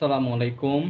আসসালামু আলাইকুম।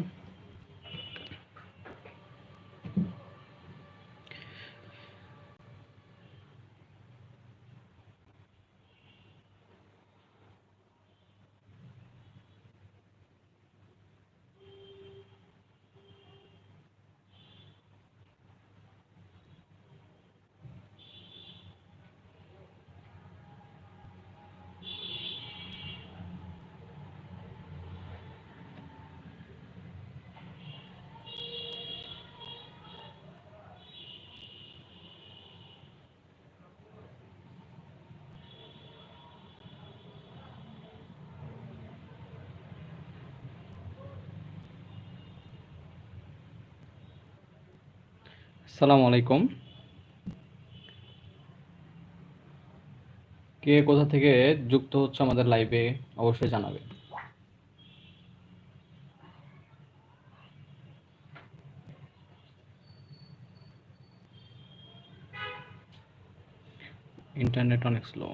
আসসালামু আলাইকুম। কে কোথা থেকে যুক্ত হচ্ছে আমাদের লাইভে অবশ্যই জানাবে। ইন্টারনেট অনেক স্লো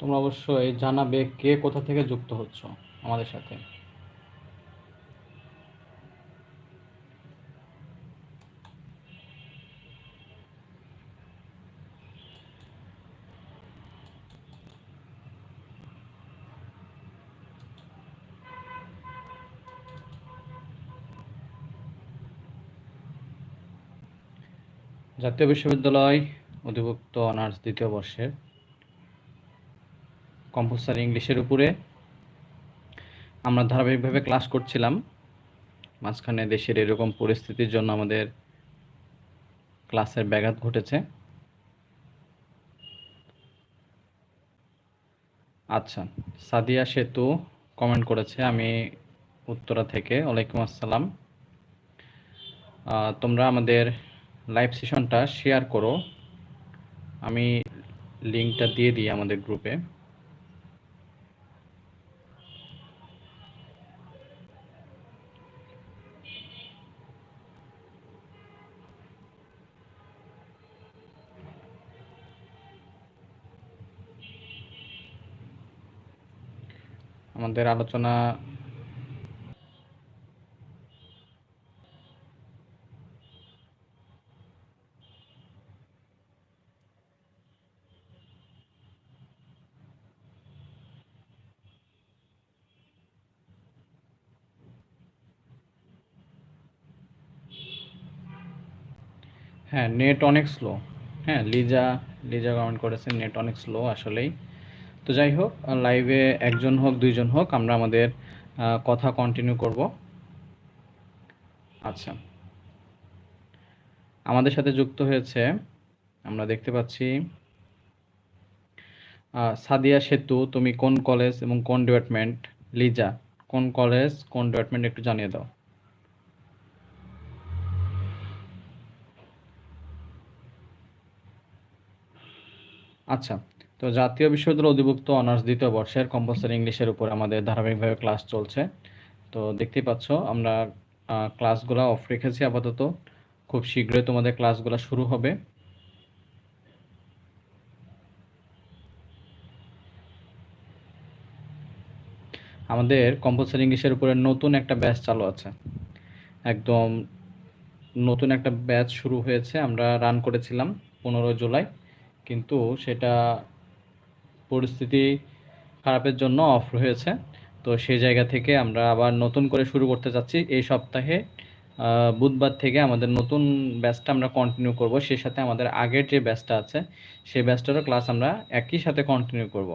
তোমরা অবশ্যই জানাবে কে কোথা থেকে যুক্ত হচ্ছ আমাদের সাথে। জাতীয় বিশ্ববিদ্যালয় অধিভুক্ত অনার্স দ্বিতীয় বর্ষের কম্পালসারি ইংলিশের উপরে। আমরা ধারাবাহিকভাবে ক্লাস করছিলাম। মাঝখানে দেশের এরকম পরিস্থিতির জন্য আমাদের ক্লাসের ব্যাঘাত ঘটেছে। আচ্ছা সাদিয়া সেতু কমেন্ট করেছে, আমি উত্তরা থেকে। ওয়ালাইকুম আসসালাম। তোমরা আমাদের লাইভ সেশনটা শেয়ার করো। আমি লিঙ্কটা দিয়ে দিই আমাদের গ্রুপে আমাদের আলোচনা হ্যাঁ নেট অনেক স্লো হ্যাঁ লিজা লিজা কমেন্ট করেছেন নেট অনেক স্লো আসলেই। তো যাই হোক লাইভে একজন হোক, দুইজন হোক, আমরা আমাদের কথা কন্টিনিউ করব। আচ্ছা। আমাদের সাথে যুক্ত হয়েছে, আমরা দেখতে পাচ্ছি সাদিয়া সেতু, তুমি কোন কলেজ এবং কোন ডিপার্টমেন্ট লিজা, কোন কলেজ কোন ডিপার্টমেন্ট একটু জানিয়ে দাও। আচ্ছা তো জাতীয় বিশ্ববিদ্যালয় অধিভুক্ত অনার্স দ্বিতীয় বর্ষের কম্পালসারি ইংলিশের উপর আমাদের ধারাবাহিকভাবে ক্লাস চলছে। তো দেখতেই পাচ্ছ, আমরা ক্লাসগুলো অফ রেখেছি আপাতত। খুব শীঘ্রই তোমাদের ক্লাসগুলো শুরু হবে। আমাদের কম্পালসারি ইংলিশের উপরে নতুন একটা ব্যাচ চালু আছে। একদম নতুন একটা ব্যাচ শুরু হয়েছে, আমরা রান করেছিলাম পনেরো জুলাই। কিন্তু সেটা পরিস্থিতি খারাপের জন্য অফ রয়েছে। তো সেই জায়গা থেকে আমরা আবার নতুন করে শুরু করতে যাচ্ছি এই সপ্তাহে বুধবার থেকে আমাদের নতুন ব্যাচটা আমরা কন্টিনিউ করব। সেই সাথে আমাদের আগের যে ব্যাচটা আছে, সেই ব্যাচটারও ক্লাস আমরা একই সাথে কন্টিনিউ করব।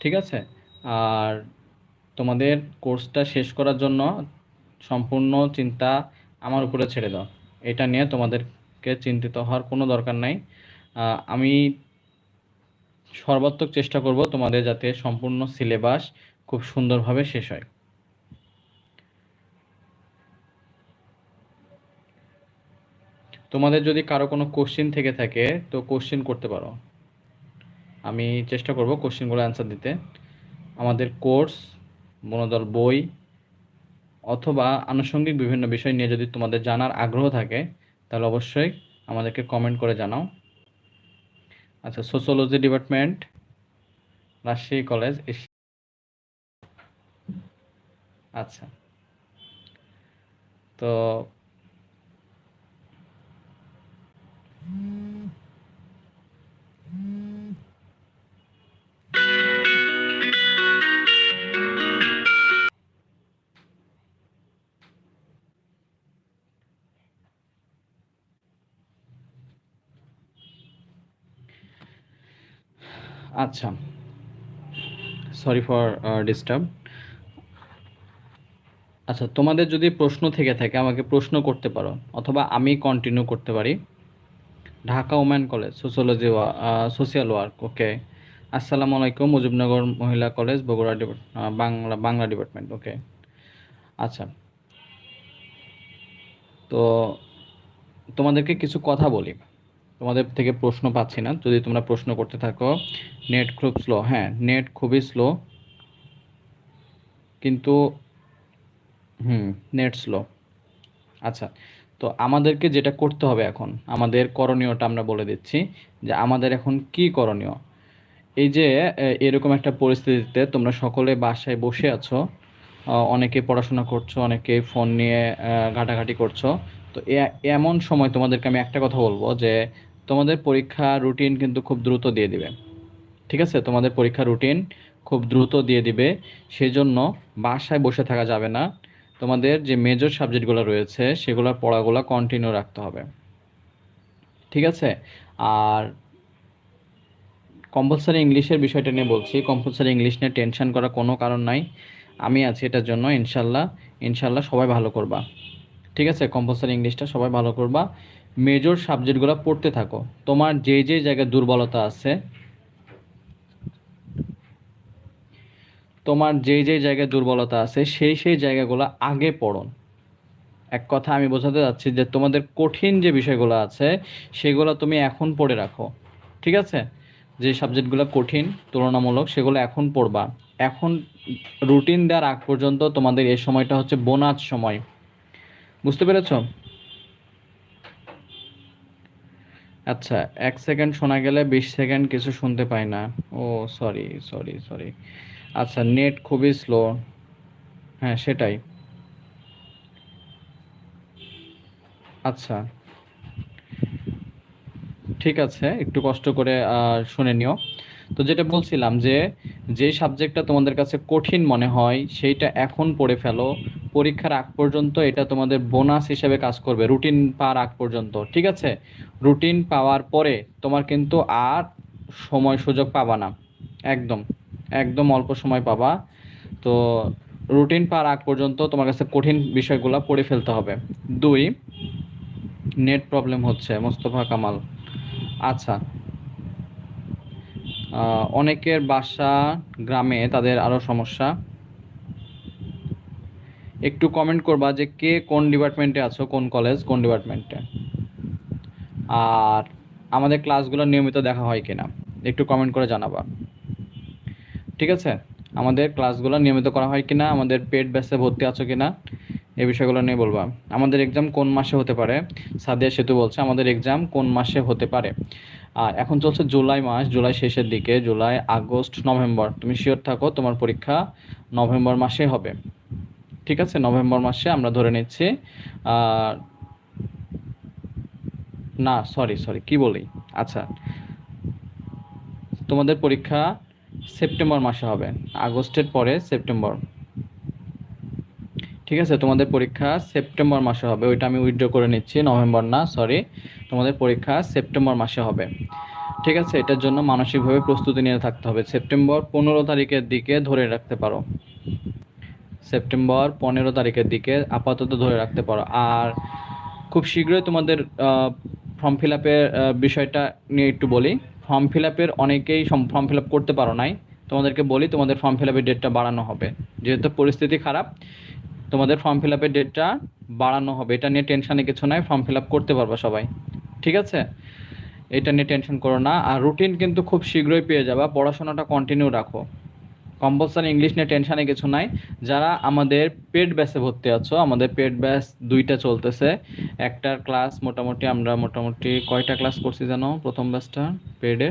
ঠিক আছে? আর তোমাদের কোর্সটা শেষ করার জন্য সম্পূর্ণ চিন্তা আমার উপরে ছেড়ে দাও। এটা নিয়ে তোমাদেরকে চিন্তিত হওয়ার কোনো দরকার নাই। আমি সর্বাত্মক চেষ্টা করব তোমাদের যাতে সম্পূর্ণ সিলেবাস খুব সুন্দরভাবে শেষ হয়। তোমাদের যদি কারও কোনো কোশ্চিন থেকে থাকে, তো কোশ্চিন করতে পারো। আমি চেষ্টা করব কোশ্চিনগুলো অ্যান্সার দিতে। আমাদের কোর্স বনদল বই, অথবা আনুষঙ্গিক বিভিন্ন বিষয় নিয়ে যদি তোমাদের জানার আগ্রহ থাকে, তাহলে অবশ্যই আমাদেরকে কমেন্ট করে জানাও। আচ্ছা সোশ্যোলজি ডিপার্টমেন্ট রাজশাহী কলেজ আচ্ছা। তো আচ্ছা। সরি ফর ডিস্টার্ব আচ্ছা তোমাদের যদি প্রশ্ন থেকে থাকে, আমাকে প্রশ্ন করতে পারো, অথবা আমি কন্টিনিউ করতে পারি। Dhaka woman college sociology social work okay আসসালামু আলাইকুম, মুজিবনগর মহিলা college, Bogura Bangla Bangla department okay আচ্ছা। তো তোমাদেরকে কিছু কথা বলি। তোমাদের থেকে প্রশ্ন পাচ্ছি না। যদি তোমরা প্রশ্ন করতে থাকো নেট খুব স্লো হ্যাঁ নেট খুবই স্লো কিন্তু, হুম নেট স্লো আচ্ছা তো আমাদেরকে যেটা করতে হবে এখন, আমাদের করণীয়টা আমরা বলে দিচ্ছি, যে আমাদের এখন কি করণীয়? এই যে এরকম একটা পরিস্থিতিতে তোমরা সকলে বাসায় বসে আছো অনেকে পড়াশোনা করছ, অনেকে ফোন নিয়ে ঘাটাঘাটি করছ, তো এমন সময় তোমাদেরকে আমি একটা কথা বলব যে তোমাদের পরীক্ষা রুটিন কিন্তু খুব দ্রুত দিয়ে দিবে। ঠিক আছে? তোমাদের পরীক্ষা রুটিন খুব দ্রুত দিয়ে দিবে। সেজন্য বাসায় বসে থাকা যাবে না। তোমাদের যে মেজর সাবজেক্টগুলো রয়েছে, সেগুলোর পড়াগুলো কন্টিনিউ রাখতে হবে। ঠিক আছে? আর কম্পালসারি ইংলিশের বিষয়টা নিয়ে বলছি। কম্পালসারি ইংলিশ নিয়ে টেনশন করার কোনো কারণ নাই। আমি আছি এটার জন্য, ইনশাল্লাহ। ইনশাল্লাহ সবাই ভালো করবা। ঠিক আছে? কম্পালসারি ইংলিশটা সবাই ভালো করবা। মেজর সাবজেক্টগুলো পড়তে থাকো। তোমার যে যে জায়গায় দুর্বলতা আছে, তোমার যে যে জায়গায় দুর্বলতা আছে, সেই সেই জায়গাগুলো আগে পড়ো। এক কথা আমি বোঝাতে যাচ্ছি যে তোমাদের কঠিন যে বিষয়গুলো আছে, সেগুলো তুমি এখন পড়ে রাখো। ঠিক আছে? যে সাবজেক্টগুলো কঠিন, তুলনামূলক, সেগুলো এখন পড়বা। এখন রুটিন দেওয়ার আগ পর্যন্ত তোমাদের এই সময়টা হচ্ছে বোনাস সময়। বুঝতে পেরেছ? আচ্ছা এক সেকেন্ড শোনা গেলে বিশ সেকেন্ড কিছু শুনতে পাই না। ও সরি সরি সরি আচ্ছা নেট খুবই স্লো হ্যাঁ সেটাই। আচ্ছা। ঠিক আছে, একটু কষ্ট করে শুনে নিও। তো যেটা বলছিলাম যে যে সাবজেক্টটা তোমাদের কাছে কঠিন মনে হয়, সেইটা এখন পড়ে ফেলো। পরীক্ষার আগ পর্যন্ত এটা তোমাদের বোনাস হিসেবে কাজ করবে রুটিন পাওয়ার আগ পর্যন্ত, ঠিক আছে? রুটিন পাওয়ার পরে তোমার কিন্তু আর সময় সুযোগ পাবা না, একদম একদম অল্প সময় পাবা। তো রুটিন পার আগ পর্যন্ত তোমার কাছে কঠিন বিষয়গুলো পড়ে ফেলতে হবে। দুই নেট প্রবলেম হচ্ছে, মোস্তফা কামাল। আচ্ছা অনেকের বাসা গ্রামে তাদের আরও সমস্যা। একটু কমেন্ট করবা যে কে কোন ডিপার্টমেন্টে আছো, কোন কলেজ কোন ডিপার্টমেন্টে আর আমাদের ক্লাসগুলো নিয়মিত দেখা হয় কিনা, একটু কমেন্ট করে জানাবা। ঠিক আছে? আমাদের ক্লাসগুলো নিয়মিত করা হয় কিনা, আমাদের পেড ব্যাসে ভর্তি আছো কিনা, এই বিষয়গুলো নিয়ে বলবা। আমাদের এক্সাম কোন মাসে হতে পারে? সাদিয়া সেতু বলছে, আমাদের এক্সাম কোন মাসে হতে পারে? আর এখন চলছে জুলাই মাস, জুলাই শেষের দিকে, জুলাই আগস্ট, নভেম্বর। তুমি শিওর থাকো তোমার পরীক্ষা নভেম্বর মাসে হবে। ঠিক আছে? নভেম্বর মাসে আমরা ধরে নিচ্ছি না সরি সরি কি বলি? আচ্ছা। তোমাদের পরীক্ষা সেপ্টেম্বর মাসে হবে, আগস্টের পরে সেপ্টেম্বর। ঠিক আছে? তোমাদের পরীক্ষা সেপ্টেম্বর মাসে হবে, ওইটা আমি উইথড্র করে নিচ্ছি, নভেম্বর না সরি তোমাদের পরীক্ষা সেপ্টেম্বর মাসে হবে। ঠিক আছে? এটার জন্য মানসিকভাবে প্রস্তুতি নিয়ে থাকতে হবে। সেপ্টেম্বর পনেরো তারিখের দিকে ধরে রাখতে পারো। সেপ্টেম্বর পনেরো তারিখের দিকে আপাতত ধরে রাখতে পারো। আর খুব শীঘ্রই তোমাদের ফর্ম ফিল আপের বিষয়টা নিয়ে একটু বলি। ফর্ম ফিল আপের অনেকেই ফর্ম ফিল আপ করতে পারো নাই। তোমাদেরকে বলি, তোমাদের ফর্ম ফিল আপের ডেটটা বাড়ানো হবে। যেহেতু পরিস্থিতি খারাপ তোমাদের ফর্ম ফিল আপের ডেটটা বাড়ানো হবে। এটা নিয়ে টেনশনে কিছু নাই ফর্ম ফিল আপ করতে পারবা সবাই। ঠিক আছে? এটা নিয়ে টেনশন করো না। আর রুটিন কিন্তু খুব শীঘ্রই পেয়ে যাবা। পড়াশোনাটা কন্টিনিউ রাখো। কম্পালসারি ইংলিশ নিয়ে টেনশনে কিছু নাই। যারা আমাদের পেড ব্যাচে ভর্তি আছো, আমাদের পেড ব্যাচ দুইটা চলতেছে। একটার ক্লাস মোটামুটি আমরা মোটামুটি কয়টা ক্লাস করছি জানো? প্রথম ব্যাচটা পেডে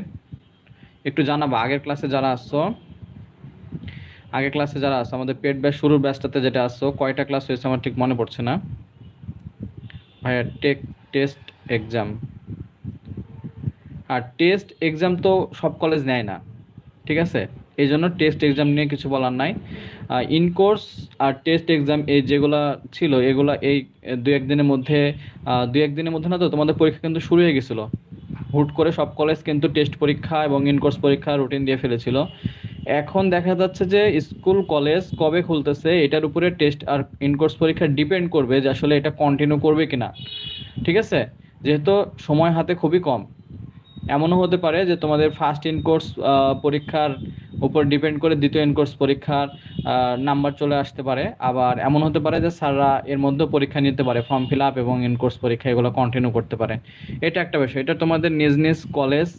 একটু জানাব। আগের ক্লাসে যারা আসছো আগের ক্লাসে যারা আসছো আমাদের পেট ব্যাচ শুরুর ব্যাচটাতে যেটা আসছো কয়টা ক্লাস হয়েছে আমার ঠিক মনে পড়ছে না। ভাইয়া, টেক টেস্ট এক্সাম আর টেস্ট এক্সাম তো সব কলেজ নেয় না, ঠিক আছে? এই জন্য টেস্ট এক্সাম নিয়ে কিছু বলার নাই। ইন কোর্স আর টেস্ট এক্সাম এই যেগুলো ছিল, এগুলো এই দু একদিনের মধ্যে দু একদিনের মধ্যে না তো, তোমাদের পরীক্ষা কিন্তু শুরু হয়ে গেছিল। হুট করে সব কলেজ কিন্তু টেস্ট পরীক্ষা এবং ইন কোর্স পরীক্ষা রুটিন দিয়ে ফেলেছিল। এখন দেখা যাচ্ছে যে স্কুল, কলেজ কবে খুলতেছে, এটার উপরে টেস্ট আর ইনকোর্স পরীক্ষা ডিপেন্ড করবে যে আসলে এটা কন্টিনিউ করবে কিনা। ঠিক আছে? যেহেতু সময় হাতে খুবই কম। এমনও হতে পারে যে তোমাদের ফার্স্ট ইনকোর্স পরীক্ষার উপর ডিপেন্ড করে দ্বিতীয় ইনকোর্স পরীক্ষার নাম্বার চলে আসতে পারে। আবার এমন হতে পারে যে স্যাররা এর মধ্যে পরীক্ষা নিতে পারে ফর্ম ফিল আপ এবং ইনকোর্স পরীক্ষা এগুলো কন্টিনিউ করতে পারে। এটা একটা বিষয়। এটা তোমাদের নিজ নিজ কলেজ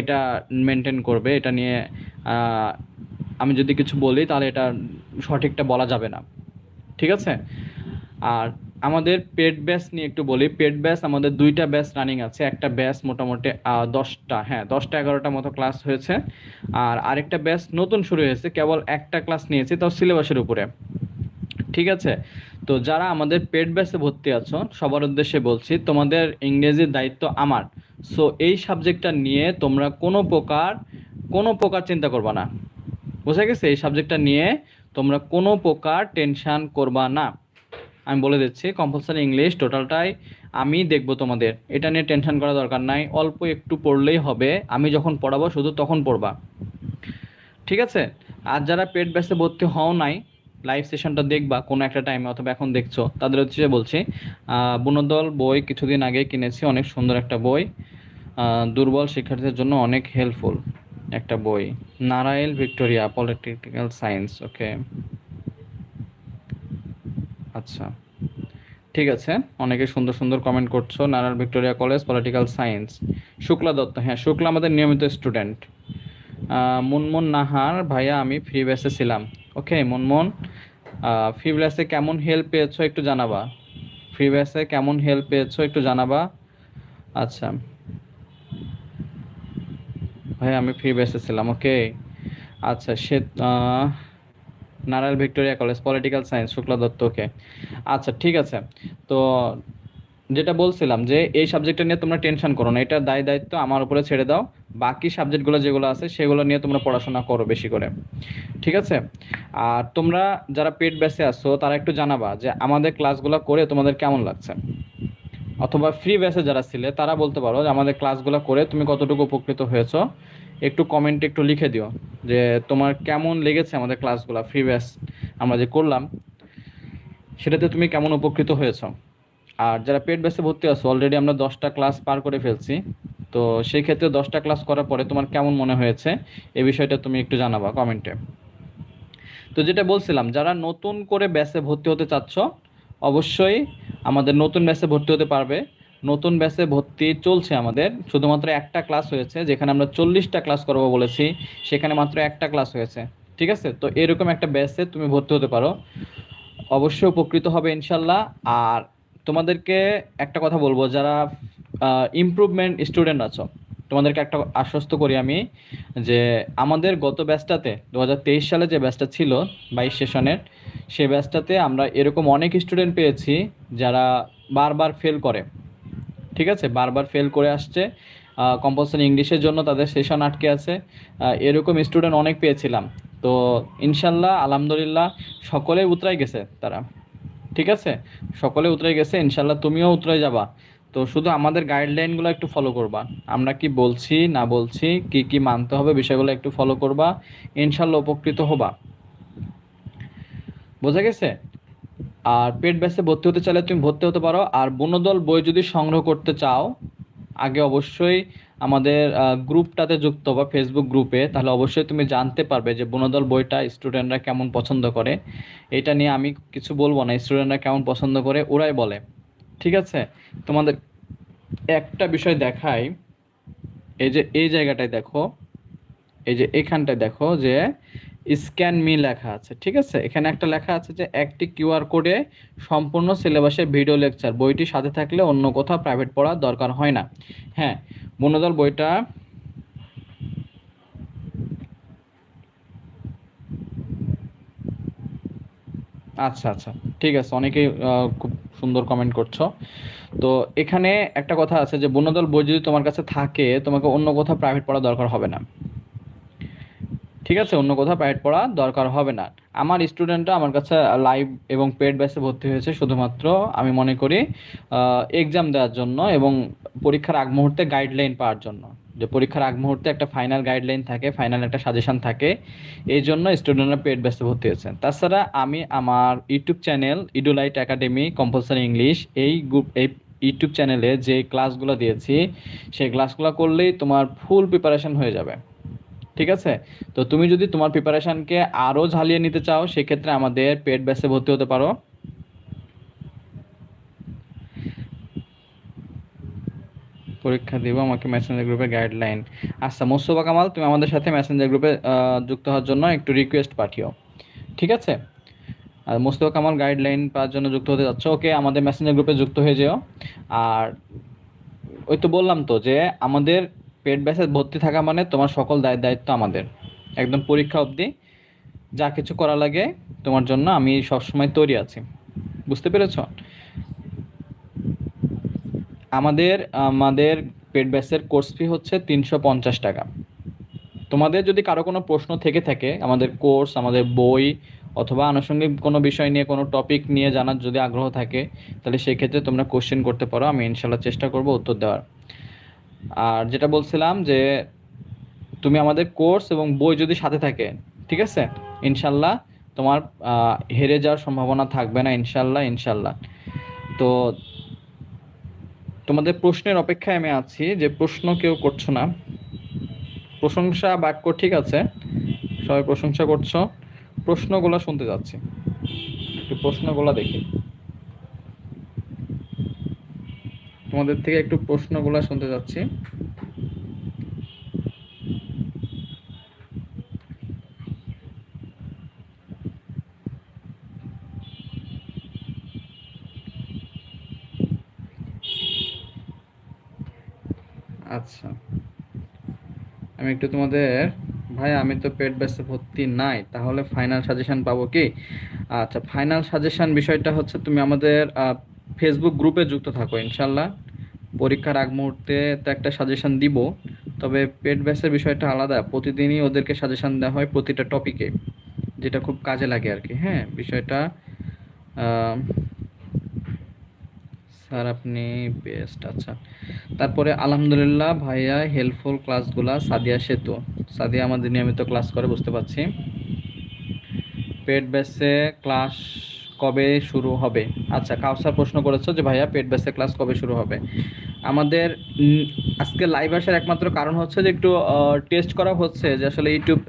এটা মেনটেন করবে, এটা নিয়ে আমি যদি কিছু বলি তাহলে এটা সঠিকটা বলা যাবে না। ঠিক আছে? আর আমাদের পেড ব্যাচ নিয়ে একটু বলি পেড ব্যাচ আমাদের দুইটা ব্যাচ রানিং আছে, একটা ব্যাচ মোটামুটি দশটা হ্যাঁ দশটা এগারোটা মতো ক্লাস হয়েছে। আর আরেকটা ব্যাচ নতুন শুরু হয়েছে, কেবল একটা ক্লাস নিয়েছি, তাও সিলেবাসের উপরে। ঠিক আছে? তো যারা আমাদের পেড ব্যাচে ভর্তি আছো, সবার উদ্দেশ্যে বলছি, তোমাদের ইংরেজির দায়িত্ব আমার। সো এই সাবজেক্টটা নিয়ে তোমরা কোনো প্রকার কোনো প্রকার চিন্তা করবা না। বোঝা গেছে? এই সাবজেক্টটা নিয়ে তোমরা কোনো প্রকার টেনশন করবা না। আমি বলে দিচ্ছি কম্পালসারি ইংলিশ টোটালটাই আমি দেখব তোমাদের। এটা নিয়ে টেনশন করা দরকার নাই, অল্প একটু পড়লেই হবে। আমি যখন পড়াবো, শুধু তখন পড়বা। ঠিক আছে? আর যারা পেট ব্যাচে ভর্তি হও নাই লাইভ সেশনটা দেখবা, কোনো একটা টাইমে অথবা এখন দেখছ। তাদের হচ্ছে বলছি বুনদল বই কিছুদিন আগে কিনেছি, অনেক সুন্দর একটা বই। দুর্বল শিক্ষার্থীদের জন্য অনেক হেল্পফুল একটা বই। নারায়েল ভিক্টোরিয়া পলিটিক্যাল সায়েন্স ওকে আচ্ছা ঠিক আছে। অনেকে সুন্দর সুন্দর কমেন্ট করছ। Narayan Victoria college political science Shukla Dutta হ্যাঁ শুক্লা আমাদের নিয়মিত স্টুডেন্ট মুনমুন নাহার, ভাইয়া, আমি ফ্রি ব্যাসে ছিলাম। ওকে মুনমুন ফ্রি ব্যাসে কেমন হেল্প পেয়েছ একটু জানাবা। ফ্রি ব্যাসে কেমন হেল্প পেয়েছ একটু জানাবা। আচ্ছা ভাই, আমি ফ্রি ব্যাসে ছিলাম ওকে আচ্ছা সে Narayan Victoria college political science Shukla Dutta okay আচ্ছা ঠিক আছে। তো, যেটা বলছিলাম যে, এই সাবজেক্টটা নিয়ে তোমরা টেনশন করো না, এটা দায় দায়িত্ব আমার উপরে ছেড়ে দাও। বাকি সাবজেক্টগুলো যেগুলো আছে, সেগুলো নিয়ে তোমরা পড়াশোনা করো বেশি করে। ঠিক আছে? আর তোমরা যারা পেট ব্যাচে আসছো তারা একটু জানাবা যে, আমাদের ক্লাসগুলো করে তোমাদের কেমন লাগছে? অথবা ফ্রি ব্যাচে যারা ছিলে, তারা বলতে পারো যে আমাদের ক্লাসগুলো করে তুমি কতটুকু উপকৃত হয়েছো। একটু কমেন্টে একটু লিখে দিও যে তোমার কেমন লেগেছে আমাদের ক্লাসগুলো ফ্রি ব্যাচ আমরা যে করলাম, সেটাতে তুমি কেমন উপকৃত হয়েছো। আর যারা পেড ব্যাচে ভর্তি আছো অলরেডি আমরা দশটা ক্লাস পার করে ফেলছি। তো সেই ক্ষেত্রে দশটা ক্লাস করার পরে তোমার কেমন মনে হয়েছে, এ বিষয়টা তুমি একটু জানাবা কমেন্টে তো যেটা বলছিলাম, যারা নতুন করে ব্যাচে ভর্তি হতে চাচ্ছ, অবশ্যই আমাদের নতুন ব্যাচে ভর্তি হতে পারবে। নতুন ব্যাচে ভর্তি চলছে আমাদের। শুধুমাত্র একটা ক্লাস হয়েছে, যেখানে আমরা চল্লিশটা ক্লাস করব বলেছি, সেখানে মাত্র একটা ক্লাস হয়েছে। ঠিক আছে? তো এরকম একটা ব্যাচে তুমি ভর্তি হতে পারো। অবশ্যই উপকৃত হবে ইনশাল্লাহ। আর তোমাদেরকে একটা কথা বলব, যারা ইমপ্রুভমেন্ট স্টুডেন্ট আছো তোমাদেরকে একটা আশ্বস্ত করি আমি যে আমাদের গত ব্যাচটাতে দু সালে যে ব্যাচটা ছিল, বাইশ সেশনের, সেই ব্যাচটাতে আমরা এরকম অনেক স্টুডেন্ট পেয়েছি যারা বারবার ফেল করে। ঠিক আছে? বারবার ফেল করে আসছে। কম্পালসারি ইংলিশের জন্য তাদের সেশন আটকে আছে। এরকম স্টুডেন্ট অনেক পেয়েছিলাম। তো ইনশাল্লাহ, আলহামদুলিল্লাহ, সকলে উতরাই গেছে তারা। ঠিক আছে? সকলে উতরে গেছে। ইনশাল্লাহ, তুমিও উতরে যাবা। তো শুধু আমাদের গাইডলাইনগুলো একটু ফলো করবা। আমরা কি বলছি, না বলছি, কি কি মানতে হবে বিষয়গুলো একটু ফলো করবা। ইনশাল্লাহ উপকৃত হবা। বোঝা গেছে? আর পেট ব্যাসে ভর্তি হতে চাইলে তুমি ভর্তি হতে পারো। আর বনদল বই যদি সংগ্রহ করতে চাও, আগে অবশ্যই আমাদের গ্রুপটাতে যুক্ত বা ফেসবুক গ্রুপে তাহলে অবশ্যই তুমি জানতে পারবে যে বনদল বইটা স্টুডেন্টরা কেমন পছন্দ করে। এটা নিয়ে আমি কিছু বলব না স্টুডেন্টরা কেমন পছন্দ করে, ওরাই বলে। ঠিক আছে? তোমাদের একটা বিষয় দেখাই। এই যে, এই জায়গাটায় দেখো। এই যে, এখানটায় দেখো যে স্ক্যান মি লেখা আছে, ঠিক আছে? এখানে একটা লেখা আছে যে, একটি কিউআর কোডে সম্পূর্ণ সিলেবাসের ভিডিও লেকচার। বইটি সাথে থাকলে অন্য কোথাও প্রাইভেট পড়ার দরকার হয় না। হ্যাঁ বনদল বইটা আচ্ছা আচ্ছা। ঠিক আছে, অনেকেই খুব সুন্দর কমেন্ট করছ। তো এখানে একটা কথা আছে যে বনদল বই যদি তোমার কাছে থাকে, তোমাকে অন্য কোথাও প্রাইভেট পড়া দরকার হবে না। ঠিক আছে, অন্য কোথাও প্রাইভেট পড়া দরকার হবে না। আমার স্টুডেন্টরা আমার কাছে লাইভ এবং পেড ব্যাচে ভর্তি হয়েছে, শুধুমাত্র আমি মনে করি এক্সাম দেওয়ার জন্য এবং পরীক্ষার আগ মুহূর্তে গাইডলাইন পাওয়ার জন্য। যে পরীক্ষার আগ মুহূর্তে একটা ফাইনাল গাইডলাইন থাকে ফাইনাল একটা সাজেশন থাকে, এই জন্য স্টুডেন্টরা পেড ব্যস্ত ভর্তি হয়েছে। তাছাড়া আমি আমার YouTube channel Edulight academy compulsory English এই গ্রুপ এই ইউটিউব চ্যানেলে যে ক্লাসগুলো দিয়েছি, সেই ক্লাসগুলো করলেই তোমার ফুল প্রিপারেশন হয়ে যাবে। ঠিক আছে? তো তুমি যদি তোমার প্রিপারেশনকে আরও ঝালিয়ে নিতে চাও, সেক্ষেত্রে আমাদের পেড ব্যাচে ভর্তি হতে পারো। পরীক্ষা দিব, আমাকে মেসেঞ্জার গ্রুপে গাইডলাইন আচ্ছা মোস্তফা কামাল, তুমি আমাদের সাথে মেসেঞ্জার গ্রুপে যুক্ত হওয়ার জন্য একটু রিকোয়েস্ট পাঠিও। ঠিক আছে? আর মোস্তফা কামাল গাইডলাইন পাওয়ার জন্য যুক্ত হতে যাচ্ছ, ওকে আমাদের মেসেঞ্জার গ্রুপে যুক্ত হয়ে যেও। আর ওই তো বললাম তো যে, আমাদের পেট ব্যাচে ভর্তি থাকা মানে তোমার সকল দায় দায়িত্ব আমাদের। একদম পরীক্ষা অবধি যা কিছু করা লাগে তোমার জন্য আমি সবসময় তৈরি আছি। বুঝতে পেরেছ? আমাদের আমাদের পেড ব্যাচের কোর্স ফি হচ্ছে তিনশো পঞ্চাশ টাকা। তোমাদের যদি কারও কোনো প্রশ্ন থেকে থাকে, আমাদের কোর্স, আমাদের বই, অথবা আনুষঙ্গিক কোনো বিষয় নিয়ে, কোনো টপিক নিয়ে জানার যদি আগ্রহ থাকে, তাহলে সেক্ষেত্রে তোমরা কোশ্চেন করতে পারো, আমি ইনশাল্লাহ চেষ্টা করব উত্তর দেওয়ার। আর যেটা বলছিলাম যে, তুমি আমাদের কোর্স এবং বই যদি সাথে থাকে, ঠিক আছে? ইনশাল্লাহ তোমার হেরে যাওয়ার সম্ভাবনা থাকবে না ইনশাল্লাহ ইনশাল্লাহ তো তোমাদের প্রশ্নের অপেক্ষায় আমি আছি যে প্রশ্ন কেউ করছ না। প্রশংসা বাক্য ঠিক আছে, সবাই প্রশংসা করছ। প্রশ্নগুলো শুনতে যাচ্ছি। একটু প্রশ্নগুলো দেখি। তোমাদের থেকে একটু প্রশ্নগুলো শুনতে যাচ্ছি। আমি একটু তোমাদের ভাই, আমি তো পেড ব্যাচে ভর্তি নাই। তাহলে ফাইনাল সাজেশন পাবো কি? আচ্ছা ফাইনাল সাজেশন বিষয়টা হচ্ছে তুমি আমাদের ফেসবুক গ্রুপে যুক্ত থাকো, ইনশাল্লাহ। পরীক্ষার আগ মুহূর্তে তো একটা সাজেশন দিব। তবে পেড ব্যাচের বিষয়টা আলাদা। প্রতিদিনই ওদেরকে সাজেশন দেওয়া হয় প্রতিটা টপিকে যেটা খুব কাজে লাগে আর কি। হ্যাঁ বিষয়টা স্যার, আপনি বেস্ট আচ্ছা। তারপরে, আলহামদুলিল্লাহ ভাইয়া হেল্পফুল ক্লাসগুলা সাদিয়া সেতু। সাদিয়া আমাদের নিয়মিত ক্লাস করে, বুঝতে পারছি। পেড ব্যাচে ক্লাস কবে শুরু হবে? আচ্ছা কাউসার প্রশ্ন করেছ যে ভাইয়া পেড ব্যাচে ক্লাস কবে শুরু হবে? আমাদের আজকে লাইভ আসার একমাত্র কারণ হচ্ছে যে একটু টেস্ট করা হচ্ছে যে আসলে ইউটিউব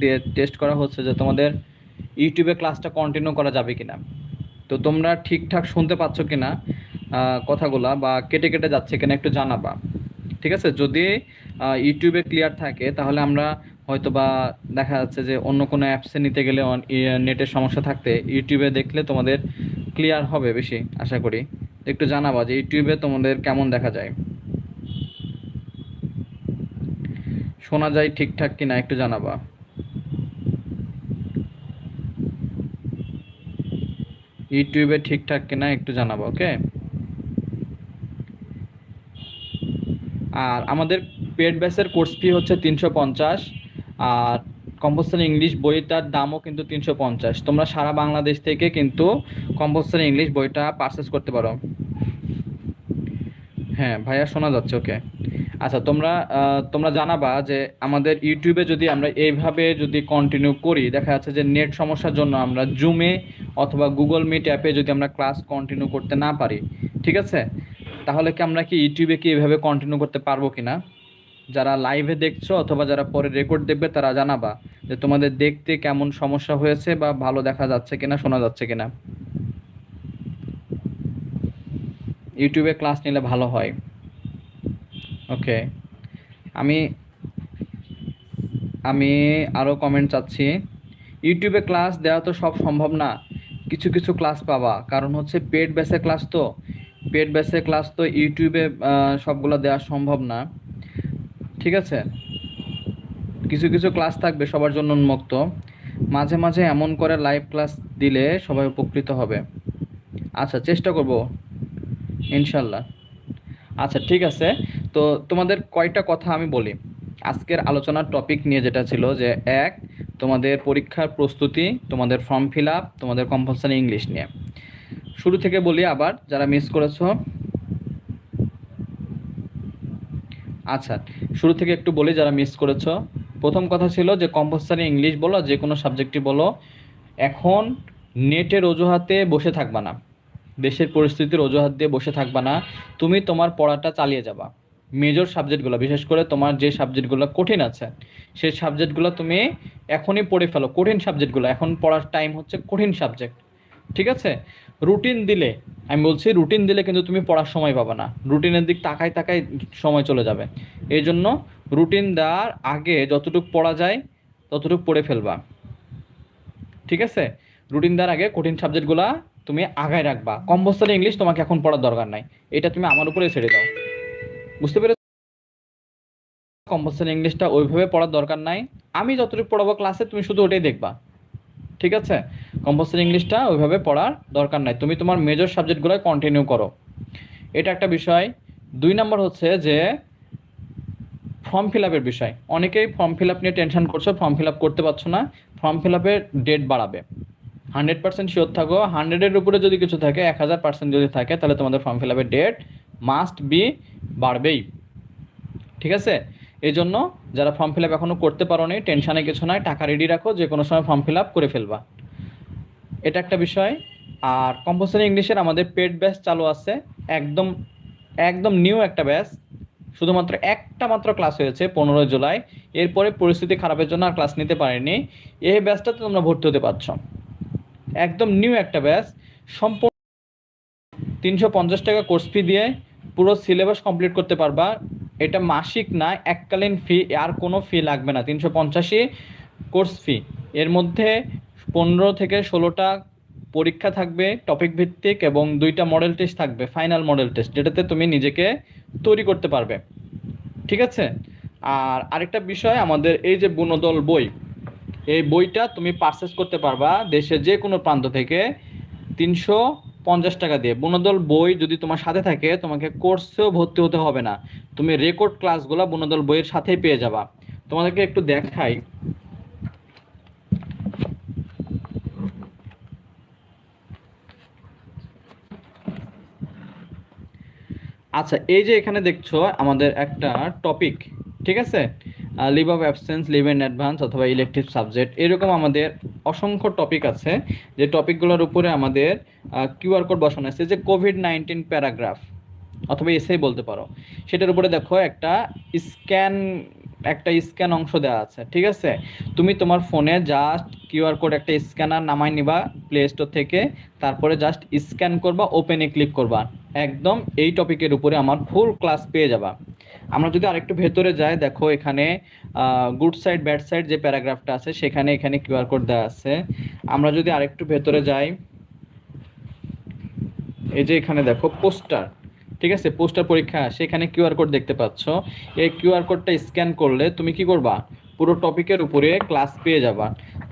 দিয়ে টেস্ট করা হচ্ছে যে তোমাদের ইউটিউবে ক্লাসটা কন্টিনিউ করা যাবে কিনা। তো তোমরা ঠিকঠাক শুনতে পাচ্ছ কিনা? কথাগুলা বা কেটে কেটে যাচ্ছে কিনা একটু জানাবা। ঠিক আছে? যদি ইউটিউবে ক্লিয়ার থাকে, তাহলে আমরা হয়তো বা দেখা যাচ্ছে যে অন্য কোনো অ্যাপসে নিতে গেলে নেটের সমস্যা থাকতে ইউটিউবে দেখলে তোমাদের ক্লিয়ার হবে বেশি, আশা করি। একটু জানাবা যে ইউটিউবে তোমাদের কেমন দেখা যায়। শোনা যায় ঠিকঠাক কিনা একটু জানাবা। ইউটিউবে ঠিকঠাক কিনা একটু জানাব ওকে আর আমাদের পেড ব্যাচের কোর্স ফি হচ্ছে তিনশো পঞ্চাশ, আর কম্পালসারি ইংলিশ বইটার দামও কিন্তু তিনশো পঞ্চাশ। তোমরা সারা বাংলাদেশ থেকে কিন্তু কম্পালসারি ইংলিশ বইটা পারচেস করতে পারো। হ্যাঁ ভাইয়া শোনা যাচ্ছে ওকে আচ্ছা তোমরা তোমরা জানাবা যে আমাদের ইউটিউবে যদি আমরা এইভাবে যদি কন্টিনিউ করি, দেখা যাচ্ছে যে নেট সমস্যার জন্য আমরা জুমে অথবা গুগল মিট অ্যাপে যদি আমরা ক্লাস কন্টিনিউ করতে না পারি, ঠিক আছে? তাহলে কি আমরা কি ইউটিউবে কি এভাবে কন্টিনিউ করতে পারব কিনা? যারা লাইভে দেখছ অথবা যারা পরে রেকর্ড দেখবে তারা জানাবা যে তোমাদের দেখতে কেমন সমস্যা হয়েছে বা ভালো দেখা যাচ্ছে কিনা, শোনা যাচ্ছে কিনা। ইউটিউবে ক্লাস নিলে ভালো হয়। ওকে আমি আমি আরও কমেন্ট চাচ্ছি। ইউটিউবে ক্লাস দেওয়া তো সব সম্ভব না। কিছু কিছু ক্লাস পাবা। কারণ হচ্ছে পেড বেসে ক্লাস তো। পেড বেসে ক্লাস তো ইউটিউবে সবগুলো দেওয়া সম্ভব না। ঠিক আছে? কিছু কিছু ক্লাস থাকবে সবার জন্য উন্মুক্ত। মাঝে মাঝে এমন করে লাইভ ক্লাস দিলে সবাই উপকৃত হবে। আচ্ছা চেষ্টা করব। ইনশাল্লাহ। আচ্ছা ঠিক আছে। তো তোমাদের কয়টা কথা আমি বলি? আজকের আলোচনার টপিক নিয়ে যেটা ছিল যে, এক, তোমাদের পরীক্ষার প্রস্তুতি, তোমাদের ফর্ম ফিল আপ তোমাদের কম্পালসারি ইংলিশ নিয়ে। শুরু থেকে বলি আবার, যারা মিস করেছ। আচ্ছা শুরু থেকে একটু বলি যারা মিস করেছ। প্রথম কথা ছিল যে কম্পালসারি ইংলিশ বলো, যে কোনো সাবজেক্টই বলো, এখন নেটের অজুহাতে বসে থাকবা না। দেশের পরিস্থিতির অজুহাত দিয়ে বসে থাকবা না। তুমি তোমার পড়াটা চালিয়ে যাবা। মেজর সাবজেক্টগুলো বিশেষ করে তোমার যে সাবজেক্টগুলো কঠিন আছে সেই সাবজেক্টগুলো তুমি এখনই পড়ে ফেলো। কঠিন সাবজেক্টগুলো এখন পড়ার টাইম হচ্ছে কঠিন সাবজেক্ট ঠিক আছে? রুটিন দিলে, আমি বলছি রুটিন দিলে কিন্তু তুমি পড়ার সময় পাবা না। রুটিনের দিক তাকায় তাকায় সময় চলে যাবে। এই জন্য রুটিন দেওয়ার আগে যতটুকু পড়া যায়, ততটুকু পড়ে ফেলবা। ঠিক আছে? রুটিন দেওয়ার আগে কঠিন সাবজেক্টগুলো তুমি আগায় রাখবা। কম্পালসারি ইংলিশ তোমাকে এখন পড়ার দরকার নাই। এটা তুমি আমার উপরে ছেড়ে দাও। বুঝতে পেরেছ? কম্পালসারি ইংলিশটা ওইভাবে পড়ার দরকার নাই। আমি যতটুকু পড়াবো ক্লাসে তুমি শুধু ওটাই দেখবা। ঠিক আছে? কম্পালসারি ইংলিশটা ওইভাবে পড়ার দরকার নাই। তুমি তোমার মেজর সাবজেক্টগুলো কন্টিনিউ করো। এটা একটা বিষয়। দুই নম্বর হচ্ছে যে ফর্ম ফিল আপের বিষয়। অনেকেই ফর্ম ফিল আপ নিয়ে টেনশন করছ ফর্ম ফিল আপ করতে পারছ না। ফর্ম ফিল আপের ডেট বাড়াবে। হান্ড্রেড পার্সেন্ট শিওর থাকো। হান্ড্রেডের উপরে যদি কিছু থাকে, এক হাজার পার্সেন্ট যদি থাকে, তাহলে তোমাদের ফর্ম ফিল আপের ডেট মাস্ট বি বাড়বেই। ঠিক আছে? এই জন্য যারা ফর্ম ফিল আপ এখনও করতে পারো নি টেনশানে কিছু নয় টাকা রেডি রাখো, যে কোনো সময় ফর্ম ফিল আপ করে ফেলবা। এটা একটা বিষয়। আর কম্পালসারি ইংলিশের আমাদের পেড ব্যাচ চালু আছে। একদম একদম নিউ একটা ব্যাচ শুধুমাত্র একটা মাত্র ক্লাস হয়েছে পনেরোই জুলাই। এরপরে পরিস্থিতি খারাপের জন্য আর ক্লাস নিতে পারিনি। এই ব্যাচটাতে তোমরা ভর্তি হতে পারছ। একদম নিউ একটা ব্যাচ সম্পূর্ণ তিনশো পঞ্চাশ টাকা কোর্স ফি দিয়ে পুরো সিলেবাস কমপ্লিট করতে পারবা। এটা মাসিক না, এককালীন ফি আর কোনো ফি লাগবে না, তিনশো পঞ্চাশি কোর্স ফি এর মধ্যে পনেরো থেকে ষোলোটা পরীক্ষা থাকবে টপিক ভিত্তিক, এবং দুইটা মডেল টেস্ট থাকবে ফাইনাল মডেল টেস্ট যেটাতে তুমি নিজেকে তৈরি করতে পারবে। ঠিক আছে? আর আরেকটা বিষয়, আমাদের এই যে বুনদল বই, এই বইটা তুমি পারচেস করতে পারবা দেশের যে কোনো প্রান্ত থেকে তিনশো পঞ্চাশ টাকা দিয়ে। বুনদল বই যদি তোমার সাথে থাকে, তোমাকে কোর্সেও ভর্তি হতে হবে না। তুমি রেকর্ড ক্লাসগুলো বুনদল বইয়ের সাথেই পেয়ে যাবা। তোমাদেরকে একটু দেখাই। আচ্ছা এই যে এখানে দেখছ আমাদের একটা টপিক ঠিক আছে? Leave of absence leave in advance অথবা ইলেকটিভ সাবজেক্ট এরকম আমাদের অসংখ্য টপিক আছে। যে টপিকগুলোর উপরে আমাদের কিউআর কোড বসানো আছে। যে কোভিড নাইন্টিন প্যারাগ্রাফ অথবা এসেই বলতে পারো। সেটার উপরে দেখো একটা স্ক্যান একটা স্ক্যান অংশ দেওয়া আছে। ঠিক আছে? তুমি তোমার ফোনে জাস্ট কিউআর কোড একটা স্ক্যানার নামাই নিবা প্লে স্টোর থেকে। তারপরে জাস্ট স্ক্যান করবা ওপেনে ক্লিক করবা। একদম এই টপিকের উপরে আমার ফুল ক্লাস পেয়ে যাবা। আমরা যদি আরেকটু ভেতরে যাই, দেখো এখানে গুড সাইড ব্যাড সাইড যে প্যারাগ্রাফটা আছে, সেখানে এখানে কিউআর কোড দেওয়া আছে। আমরা যদি আরেকটু ভেতরে যাই, এই যে এখানে দেখো পোস্টার ঠিক আছে? পোস্টার পরীক্ষা সেখানে কিউআর কোড দেখতে পাচ্ছ। এই কিউআর কোডটা স্ক্যান করলে তুমি কি করবা? পুরো টপিকের উপরে ক্লাস পেয়ে যাবা।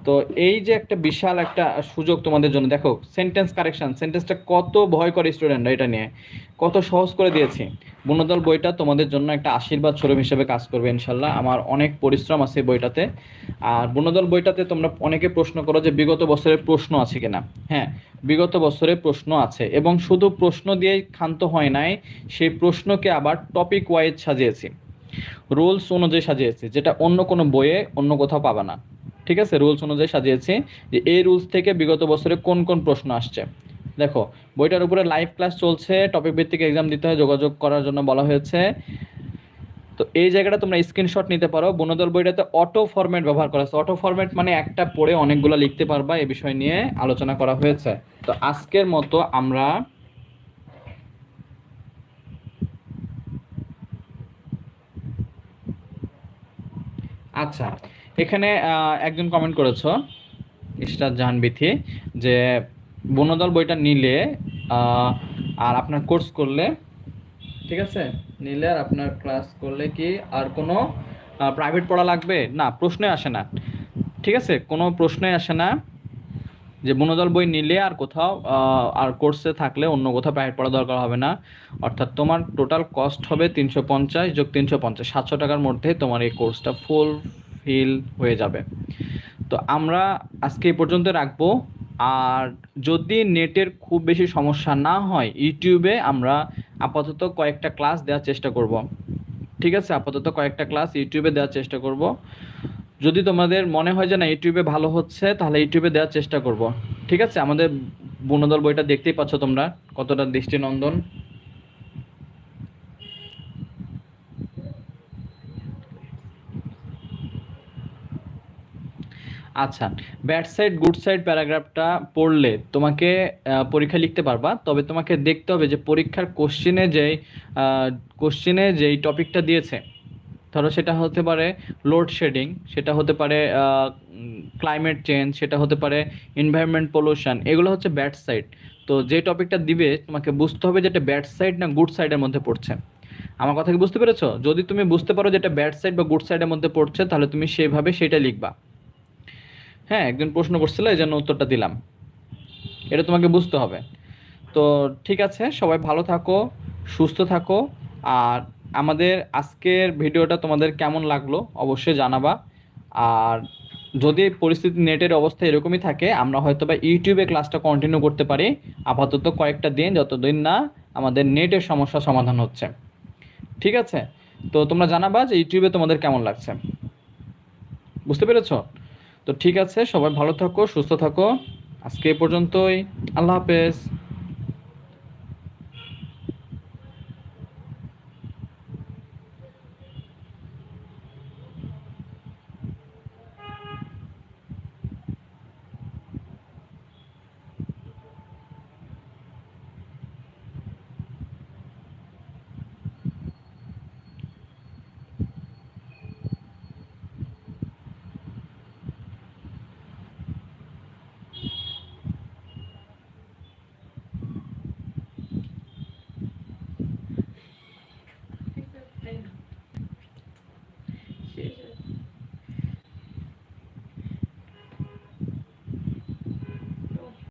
তো এই যে একটা বিশাল একটা সুযোগ তোমাদের জন্য, দেখো সেন্টেন্স কারেকশন সেন্টেন্সটা কত ভয় করে স্টুডেন্টরা এটা নিয়ে। কত সহজ করে দিয়েছি। বনদল বইটা তোমাদের জন্য একটা আশীর্বাদ স্বরূপ হিসেবে কাজ করবে, ইনশাল্লাহ। আমার অনেক পরিশ্রম আছে বইটাতে। আর বনদল বইটাতে তোমরা অনেকে প্রশ্ন করো যে বিগত বছরের প্রশ্ন আছে কিনা। হ্যাঁ বিগত বছরে প্রশ্ন আছে এবং শুধু প্রশ্ন দিয়েই ক্ষান্ত হয় নাই, সেই প্রশ্নকে আবার টপিক ওয়াইজ সাজিয়েছি। রুলস অনুযায়ী সাজিয়েছি, যেটা অন্য কোনো বইয়ে অন্য কোথাও পাবা না। ঠিক আছে রুলস অনুযায়ী সাজিয়েছি যে এই রুলস থেকে বিগত বছরে কোন কোন প্রশ্ন আসছে। দেখো, বইটার উপরে লাইভ ক্লাস চলছে টপিক ভিত্তিক এক্সাম দিতে হয়, যোগাযোগ করার জন্য বলা হয়েছে। তো এই জায়গাটা তোমরা স্ক্রিনশট নিতে পারো। বনদল বইটাতে অটো ফরম্যাট ব্যবহার করা আছে। অটো ফরম্যাট মানে একটা পড়ে অনেকগুলো লিখতে পারবা এই বিষয় নিয়ে আলোচনা করা হয়েছে। তো আজকের মতো আমরা আচ্ছা এখানে একজন কমেন্ট করেছ ইস্টার জাহানবিথি, যে বনদল বইটা নিলে আর আপনার কোর্স করলে, ঠিক আছে? নিলে আর আপনার ক্লাস করলে কি আর কোনো প্রাইভেট পড়া লাগবে? না প্রশ্নে আসে না। ঠিক আছে? কোনো প্রশ্নে আসে না, যে বনদল বই নিলে আর কোথাও আর কোর্সে থাকলে অন্য কোথাও প্রাইভেট পড়া দরকার হবে না। অর্থাৎ তোমার টোটাল কস্ট হবে তিনশো পঞ্চাশ যোগ তিনশো পঞ্চাশ, সাতশো টাকার মধ্যে তোমার এই কোর্সটা ফুল ফিল হয়ে যাবে। তো আমরা আজকে এই পর্যন্ত রাখব। আর যদি নেটের খুব বেশি সমস্যা না হয়, ইউটিউবে আমরা আপাতত কয়েকটা ক্লাস দেওয়ার চেষ্টা করব। ঠিক আছে? আপাতত কয়েকটা ক্লাস ইউটিউবে দেওয়ার চেষ্টা করব। যদি তোমাদের মনে হয় যে না, ইউটিউবে ভালো হচ্ছে, তাহলে ইউটিউবে দেওয়ার চেষ্টা করব। ঠিক আছে? আমাদের বনদল বইটা দেখতেই পাচ্ছ তোমরা, কতটা দৃষ্টিনন্দন। আচ্ছা ব্যাড সাইড গুড সাইড প্যারাগ্রাফটা পড়লে তোমাকে পরীক্ষা লিখতে পারবা, তবে তোমাকে দেখতে হবে যে পরীক্ষার কোশ্চেনে যেই কোশ্চেনে যেই টপিকটা দিয়েছে, ধরো সেটা হতে পারে লোডশেডিং সেটা হতে পারে ক্লাইমেট চেঞ্জ সেটা হতে পারে এনভায়রনমেন্ট পলিউশন এগুলো হচ্ছে ব্যাড সাইড তো যে টপিকটা দিবে, তোমাকে বুঝতে হবে যেটা ব্যাড সাইড না গুড সাইডের মধ্যে পড়ছে। আমার কথা কি বুঝতে পেরেছ? যদি তুমি বুঝতে পারো যেটা ব্যাড সাইড বা গুড সাইডের মধ্যে পড়ছে, তাহলে তুমি সেভাবে সেটা লিখবা। হ্যাঁ একজন প্রশ্ন করছিল, এই জন্য উত্তরটা দিলাম। এটা তোমাকে বুঝতে হবে। তো ঠিক আছে, সবাই ভালো থাকো, সুস্থ থাকো। আর আমাদের আজকের ভিডিওটা তোমাদের কেমন লাগল অবশ্যই জানাবা। আর যদি পরিস্থিতি নেটের অবস্থা এরকমই থাকে, আমরা হয়তো বা ইউটিউবে ক্লাসটা কন্টিনিউ করতে পারি। আপাতত কয়েকটা দিন, যতদিন না আমাদের নেটের সমস্যা সমাধান হচ্ছে। ঠিক আছে? তো তোমরা জানাবা যে ইউটিউবে তোমাদের কেমন লাগছে। বুঝতে পেরেছ? তো ঠিক আছে সবাই ভালো থাকো সুস্থ থাকো। আজকে এ পর্যন্তই। আল্লাহ হাফেজ।